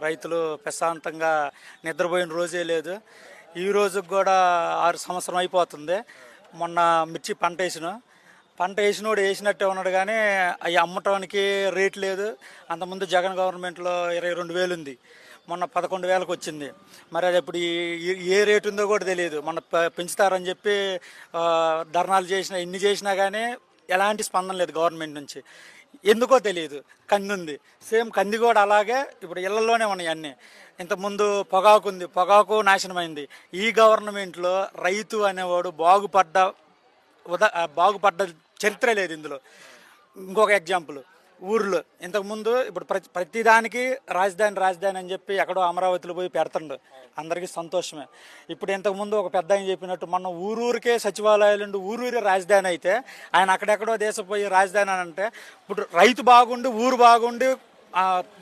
రైతులు ప్రశాంతంగా నిద్రపోయిన రోజే లేదు. ఈ రోజుకి కూడా ఆరు సంవత్సరం అయిపోతుంది. మొన్న మిర్చి పంట వేసిన పంట వేసినోడు వేసినట్టే ఉన్నాడు కానీ అవి అమ్మటానికి రేట్ లేదు. అంతకుముందు జగన్ గవర్నమెంట్లో ఇరవై రెండు వేలు ఉంది. మొన్న పదకొండు వేలకు వచ్చింది. మరి అది ఇప్పుడు ఈ- ఏ రేటు ఉందో కూడా తెలియదు. మొన్న పెంచుతారని చెప్పి ధర్నాలు చేసినా ఎన్ని చేసినా కానీ ఎలాంటి స్పందన లేదు గవర్నమెంట్ నుంచి. ఎందుకో తెలియదు కంది ఉంది సేమ్ కంది కూడా అలాగే ఇప్పుడు ఇళ్ళలోనే ఉన్నాయి అన్నీ. ఇంతకుముందు పొగాకు ఉంది పొగాకు నాశనమైంది. ఈ గవర్నమెంట్లో రైతు అనేవాడు బాగుపడ్డ ఉదా బాగుపడ్డ చరిత్ర లేదు ఇందులో. ఇంకొక ఎగ్జాంపుల్. ఊర్లో. ఇంతకుముందు ఇప్పుడు ప్రతి ప్రతిదానికి రాజధాని రాజధాని అని చెప్పి ఎక్కడో అమరావతిలో పోయి పెడుతుండు. అందరికీ సంతోషమే. ఇప్పుడు ఇంతకుముందు ఒక పెద్ద ఆయన చెప్పినట్టు మనం ఊరూరికే సచివాలయాలు ఊరూరే రాజధాని అయితే ఆయన అక్కడెక్కడో దేశం పోయి రాజధాని అని అంటే ఇప్పుడు రైతు బాగుండి ఊరు బాగుండి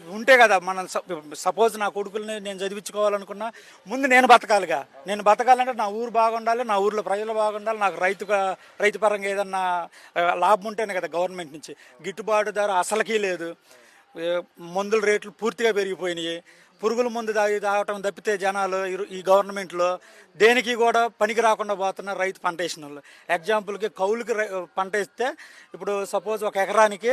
ఉంటే కదా మనం సపోజ్ నా కొడుకుల్ని నేను చదివించుకోవాలనుకున్నా ముందు నేను బతకాలిగా. నేను బతకాలంటే నా ఊరు బాగుండాలి నా ఊర్లో ప్రజలు బాగుండాలి నాకు రైతుగా రైతు పరంగా ఏదన్నా లాభం ఉంటేనే కదా గవర్నమెంట్ నుంచి. గిట్టుబాటు ధర అసలుకీ లేదు. మందుల రేట్లు పూర్తిగా పెరిగిపోయినాయి. పురుగుల మందు తాగి తాగటం తప్పితే జనాలు ఈ- గవర్నమెంట్లో దేనికి కూడా పనికి రాకుండా పోతున్నారు రైతు పంట వేసిన వాళ్ళు ఎగ్జాంపుల్కి కౌలుకి రై- పంట వేస్తే ఇప్పుడు సపోజ్ ఒక ఎకరానికి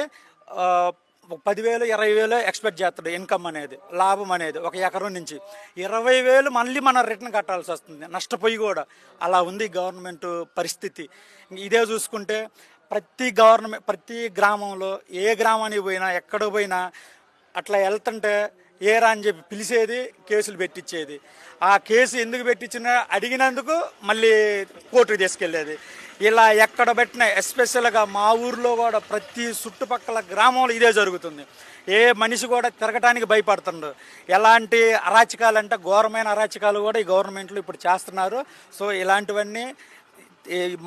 పదివేలు ఇరవై వేలు ఎక్స్పెక్ట్ చేస్తాడు ఇన్కమ్ అనేది లాభం అనేది ఒక ఎకరం నుంచి. ఇరవై వేలు మళ్ళీ మనం రిటర్న్ కట్టాల్సి వస్తుంది. నష్టపోయి కూడా. అలా ఉంది గవర్నమెంట్ పరిస్థితి. ఇదే చూసుకుంటే ప్రతి గవర్నమెంట్ ప్రతి గ్రామంలో ఏ గ్రామానికి పోయినా ఎక్కడ పోయినా అట్లా వెళ్తుంటే ఏరా అని చెప్పి పిలిచేది కేసులు పెట్టించేది ఆ కేసు ఎందుకు పెట్టించినా అడిగినందుకు మళ్ళీ కోర్టుకు తీసుకెళ్ళేది. ఇలా ఎక్కడ పెట్టినా ఎస్పెషల్గా మా ఊర్లో కూడా ప్రతి చుట్టుపక్కల గ్రామంలో ఇదే జరుగుతుంది. ఏ మనిషి కూడా తిరగటానికి భయపడుతుండ్రు ఎలాంటి అరాచకాలు అంటే ఘోరమైన అరాచకాలు కూడా ఈ గవర్నమెంట్లు ఇప్పుడు చేస్తున్నారు. సో ఇలాంటివన్నీ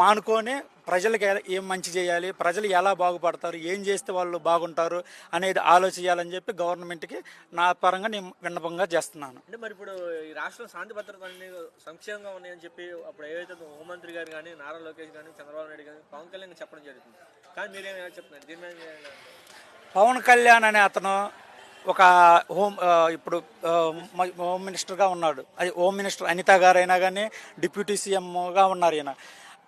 మానుకొని ప్రజలకు ఏం మంచి చేయాలి? ప్రజలు ఎలా బాగుపడతారు? ఏం చేస్తే వాళ్ళు బాగుంటారు? అనేది ఆలోచించాలని చెప్పి గవర్నమెంట్కి నా పరంగా నేను విన్నపంగా చేస్తున్నాను. అంటే మరి ఇప్పుడు ఈ రాష్ట్రం శాంతి భద్రత అన్ని సంక్షేమంగా ఉన్నాయని చెప్పి అప్పుడు ఏవైతే హోంమంత్రి గారు కానీ నారా లోకేష్ కానీ చంద్రబాబు నాయుడు కానీ పవన్ కళ్యాణ్ చెప్పడం జరుగుతుంది. కానీ మీరేం చెప్తున్నారు? దీని మీద పవన్ కళ్యాణ్ అనే అతను ఒక హోమ్ ఇప్పుడు హోమ్ మినిస్టర్గా ఉన్నాడు. అది హోమ్ మినిస్టర్ అనిత గారు అయినా కానీ డిప్యూటీ సీఎంగా ఉన్నారు ఈయన.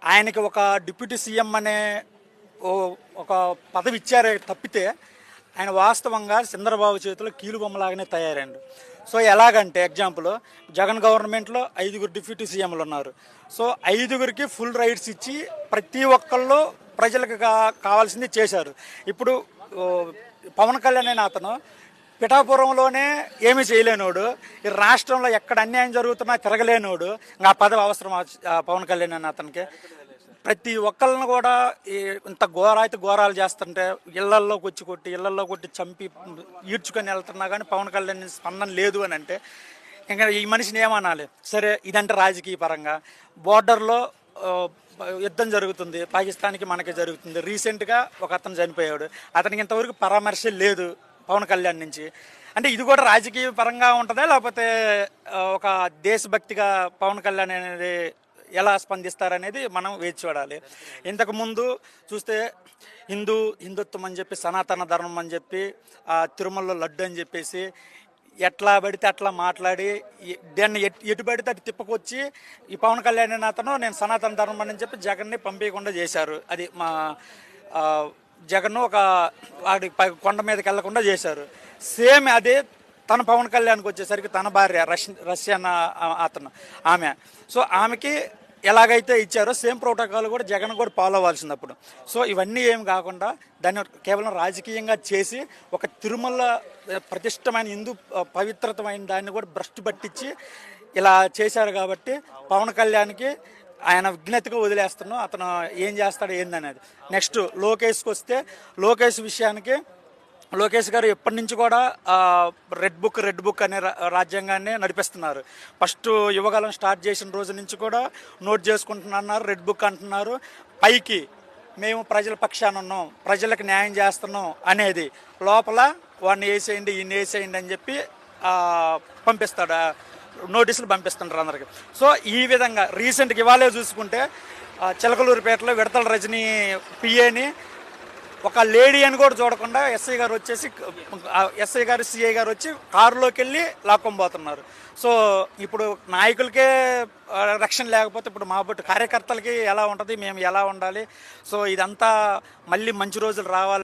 ఆయనకి ఒక డిప్యూటీ సీఎం అనే ఒక పదవి ఇచ్చారే తప్పితే ఆయన వాస్తవంగా చంద్రబాబు చేతిలో కీలుబొమ్మలాగానే తయారైండు. సో ఎలాగంటే ఎగ్జాంపుల్ జగన్ గవర్నమెంట్లో ఐదుగురు డిప్యూటీ సీఎంలు ఉన్నారు. సో ఐదుగురికి ఫుల్ రైట్స్ ఇచ్చి ప్రతి ఒక్కళ్ళు ప్రజలకు కా కావాల్సింది చేశారు. ఇప్పుడు పవన్ కళ్యాణ్ అనే అతను పిఠాపురంలోనే ఏమీ చేయలేనోడు. ఈ రాష్ట్రంలో ఎక్కడ అన్యాయం జరుగుతున్నా తిరగలేనోడు. ఆ పదవి అవసరం పవన్ కళ్యాణ్ అని అతనికి. ప్రతి ఒక్కళ్ళని కూడా ఇంత ఘోరాయితీ ఘోరాలు చేస్తుంటే ఇళ్ళల్లోకి వచ్చి కొట్టి ఇళ్ళల్లో కొట్టి చంపి ఈడ్చుకొని వెళ్తున్నా కానీ పవన్ కళ్యాణ్ స్పందన లేదు అని అంటే ఇంకా ఈ మనిషిని ఏమనాలి? సరే ఇదంటే రాజకీయ పరంగా. బోర్డర్లో యుద్ధం జరుగుతుంది. పాకిస్తాన్కి మనకి జరుగుతుంది. రీసెంట్గా ఒక అతను చనిపోయాడు. అతనికి ఇంతవరకు పరామర్శ లేదు. పవన్ కళ్యాణ్ నుంచి. అంటే ఇది కూడా రాజకీయ పరంగా ఉంటుందా? లేకపోతే ఒక దేశభక్తిగా పవన్ కళ్యాణ్ అనేది ఎలా స్పందిస్తారనేది మనం వేచి చూడాలి. ఇంతకు ముందు చూస్తే హిందూ హిందుత్వం అని చెప్పి సనాతన ధర్మం అని చెప్పి తిరుమలలో లడ్డు అని చెప్పేసి ఎట్లా పడితే అట్లా మాట్లాడి దాన్ని ఎట్- ఎటు పడితే అటు తిప్పకొచ్చి ఈ పవన్ కళ్యాణ్ అతను నేను సనాతన ధర్మం అని చెప్పి జగన్ని పంపించకుండా చేశారు. అది మా జగన్ ఒక వాడి కొండ మీదకి వెళ్ళకుండా చేశారు. సేమ్ అదే తన పవన్ కళ్యాణ్కి వచ్చేసరికి తన భార్య రష్ రష్యన్ అతను ఆమె. సో ఆమెకి ఎలాగైతే ఇచ్చారో సేమ్ ప్రోటోకాల్ కూడా జగన్ కూడా ఫాలో అవ్వాల్సింది అప్పుడు సో ఇవన్నీ ఏం కాకుండా దాన్ని కేవలం రాజకీయంగా చేసి ఒక తిరుమల ప్రతిష్టమైన హిందూ పవిత్రతమైన దాన్ని కూడా భ్రష్టు పట్టించి ఇలా చేశారు కాబట్టి పవన్ కళ్యాణ్కి ఆయన విజ్ఞతగా వదిలేస్తున్నాం అతను ఏం చేస్తాడు ఏందనేది. నెక్స్ట్ లోకేష్కి వస్తే లోకేష్ విషయానికి లోకేష్ గారు ఎప్పటి నుంచి కూడా రెడ్ బుక్ రెడ్ బుక్ అనే రా- రాజ్యాంగాన్ని నడిపిస్తున్నారు. ఫస్ట్ యువకాలం స్టార్ట్ చేసిన రోజు నుంచి కూడా నోట్ చేసుకుంటున్నారు రెడ్ బుక్ అంటున్నారు. పైకి మేము ప్రజల పక్షాన ఉన్నాం ప్రజలకు న్యాయం చేస్తున్నాం అనేది లోపల వాడిని వేసేయండి ఈయన వేసేయండి అని చెప్పి పంపిస్తాడు. నోటీసులు పంపిస్తుంటారు అందరికి. సో ఈ విధంగా రీసెంట్గా ఇవాళే చూసుకుంటే చిలకలూరుపేటలో విడతల రజనీ పిఏని ఒక లేడీ అని కూడా చూడకుండా ఎస్ఐ గారు వచ్చేసి ఎస్ఐ గారు సిఐ గారు వచ్చి కారులోకి వెళ్ళి లాక్కొనిపోతున్నారు సో ఇప్పుడు నాయకులకే రక్షణ లేకపోతే ఇప్పుడు మా బట్టి కార్యకర్తలకి ఎలా ఉంటుంది మేము ఎలా ఉండాలి? సో ఇదంతా మళ్ళీ మంచి రోజులు రావాలి.